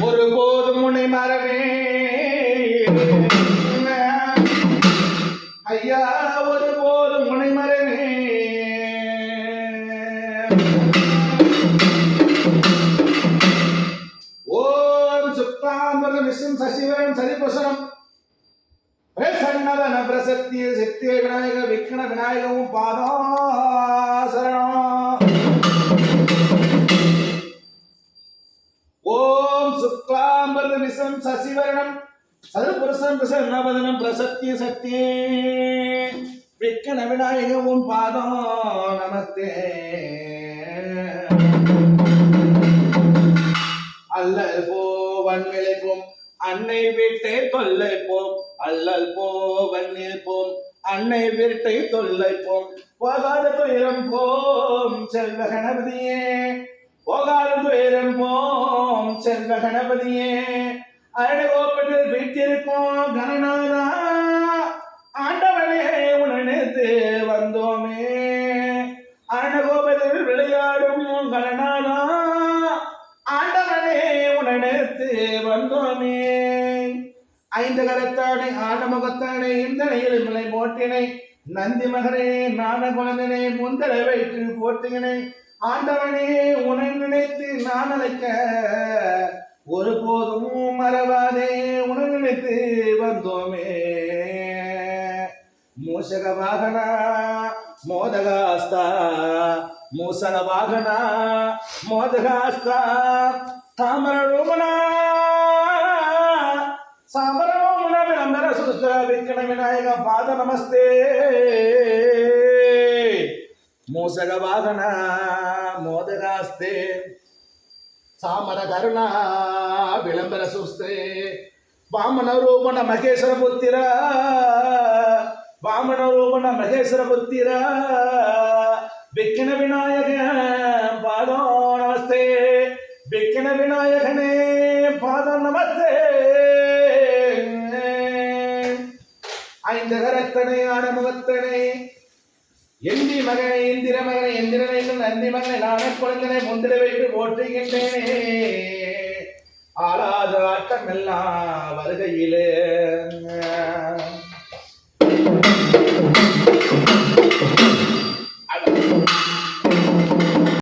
ஒருபோதும் முனை மரவே ஐயா ஒருபோதும் முனை மரவே ஓம் சுக்தாம்பரம் விஷ்ணு சசிவரம் சரிபுசனம் பிரசன்னதன பிரசத்திய சக்திய விநாயக விக்ன விநாயகவும் பாதம். ஓம் சசிவரணம் சதுபுருஷம் பிரசன்னவதனம் பிரசத்திய சக்தியே. விக்ன விநாயகவும் பாதம் நமஸ்தே. அல்லல் போவன் விளைப்போம் அன்னை வீட்டை தொல்லைப்போம் அல்லல் போவன் நிற்போம் அன்னை வீட்டை தொல்லைப்போம் போகாத துயரம் போம் செல்வ கணபதியே. போகாத துயரம் போம் செல்வ கணபதியே அரணகோப்பத்தில் வீட்டிற்கும் கணநாதா ஆண்டவனே உணர்ந்து வந்தோமே. அரணகோபத்தில் விளையாடும் கணநாதா ஆண்டவனே உணர்ந்து வந்தோமே. ஐந்து கரத்தானை ஆனமுகத்தானை இந்தனையில் மிளை போட்டினை நந்தி மகரே நான குழந்தனை முந்தர வயிற்றில் போட்டுகினை ஆண்டவனே உன்னை நினைத்து நான் அழைக்க ஒருபோதும் மறவாதே உன்னை நினைத்து வந்தோமே. மூஷக வாகனா மோதகாஸ்தா மூசக வாகனா மோதகாஸ்தா தாமர ரோமனா சாமர ரோமனா விளம்பர சுருத்த விக்கண விநாயக பாத நமஸ்தே ಮೋಸಗ ವಾಹನ ಮೋದಗಾಸ್ತೆ. ಸಾಮರ ಕರುಣ ವಿಳಂಬರ ಸುಸ್ತೆ. ವಾಮನ ರೋಮಣ ಮಹೇಶ್ವರ ಬುತ್ತಿರ ವಾಮನ ರೋಮಣ ಮಹೇಶ್ವರ ಬುತ್ತಿರ ಬೆಕ್ಕಿನ ವಿನಾಯಕ ಪಾದೋ ನಮಸ್ತೆ ಬೆಕ್ಕಿನ ವಿನಾಯಕನೇ ಪಾದ ನಮಸ್ತೆ ಐಂದ ರಕ್ತನೇ ಆಣ எந்தி மகனை இந்திர மகனை எந்திரனை நந்தி மகனை நானே குழந்தனை முந்திர வைத்து போற்றுகின்றேனே. ஆளாத ஆட்டமெல்லாம் வருகையிலே.